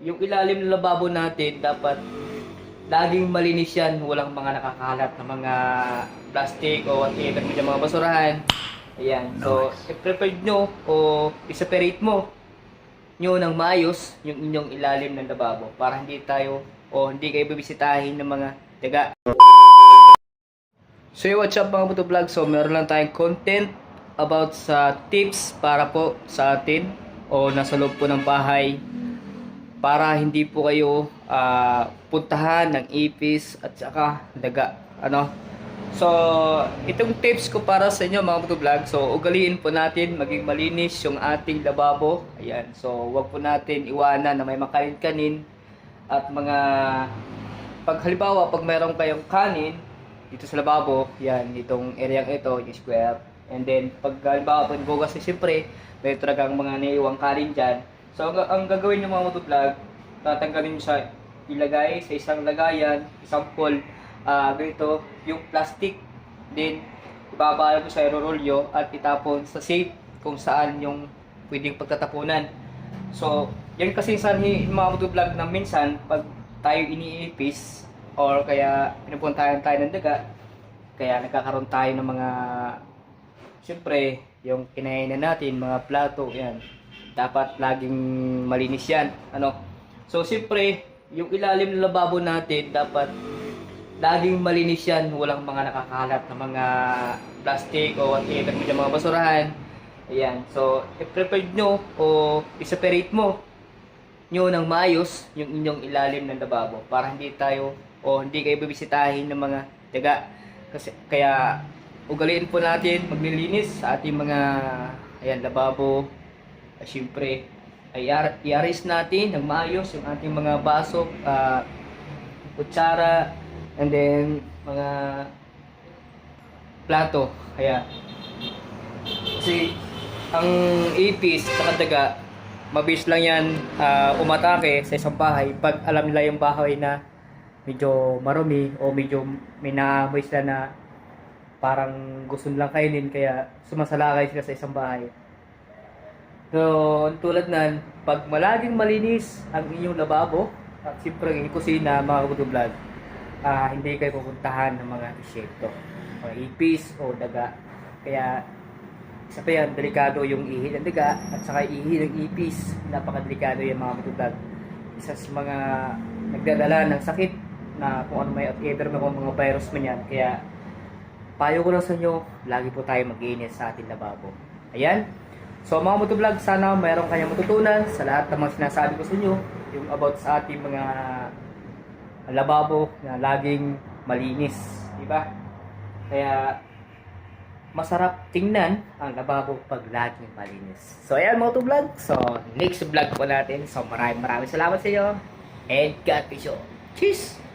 yung ilalim ng lababo natin dapat laging malinis yan. Walang mga nakakalat na mga plastic o whatever yung mga basurahan. Ayan. So, i-prepare nyo o i-separate mo nyo ng maayos yung inyong ilalim ng lababo para hindi tayo o hindi kayo bibisitahin ng mga daga. So what's up mga Buto Vlog? So meron lang tayong content about sa tips para po sa atin o nasa loob po ng bahay para hindi po kayo ah, puntahan ng ipis at saka daga. Ano? So, itong tips ko para sa inyo mga Vlog. So, ugaliin po natin maging malinis yung ating lababo. Ayan. So, wag po natin iwanan na may makain-kanin at mga pag halimbawa pag meron kayong kanin dito sa lababo, yan, itong area ito, yung square. And then, pag halimbawa, pag bugas siyempre, may talagang mga naiwang kanin dyan. So, ang, ang gagawin nyo mga motovlog, tatanggalin nyo sa ilagay sa isang lagayan, example, ah ganito, yung plastic, then, ibabala mo sa aerorolyo at itapon sa safe kung saan yung pwedeng pagtatapunan. So, yan kasi sa mga motovlog na minsan, pag tayo iniipis, or kaya pinupuntahan tayo ng daga, kaya nagkakaroon tayo ng mga, siyempre, yung kinainan natin, mga plato, yan. Dapat laging malinis yan. Ano? So, siyempre, yung ilalim ng lababo natin, dapat laging malinis yan. Walang mga nakakalat na mga plastic o whatever yung mga basurahan. Ayan. So, i-prepare nyo o i-separate mo nyo ng maayos yung inyong ilalim ng lababo para hindi tayo o hindi kayo bibisitahin ng mga daga. Kasi, kaya ugaliin po natin maglilinis sa ating mga ayan, lababo. Uh, Siyempre, ay i-arrange natin ng maayos yung ating mga baso, ah, kutsara, and then mga plato. Kaya, kasi ang ipis sa daga, mabilis lang yan ah, umatake sa isang bahay pag alam nila yung bahay na medyo marumi o medyo may sila na parang gusto nilang kainin kaya sumasalakay sila sa isang bahay. So, tulad nan, pag malaging malinis ang inyong lababo at siyempre ang kusina, mga kabuto-vlog, ah, hindi kayo pupuntahan ng mga insekto, mga ipis o daga. Kaya, isa pa yan, delikado yung ihi ng daga at saka ihi ng ipis. Napakadelikado yan mga kabuto-vlog. Isa sa mga nagdadala ng sakit na kung ano may at ever may mga virus man yan. Kaya, payo ko lang sa inyo, lagi po tayo mag-iinit sa ating lababo. Ayan. So mga motovlog, sana mayroon kayong matutunan sa lahat ng mga sinasabi ko sa inyo, yung about sa ating mga lababo na laging malinis, di ba? Kaya masarap tingnan ang lababo pag laging malinis. So ayan mga vlog, so next vlog po natin. So maraming maraming salamat sa inyo and God bless you. Cheers!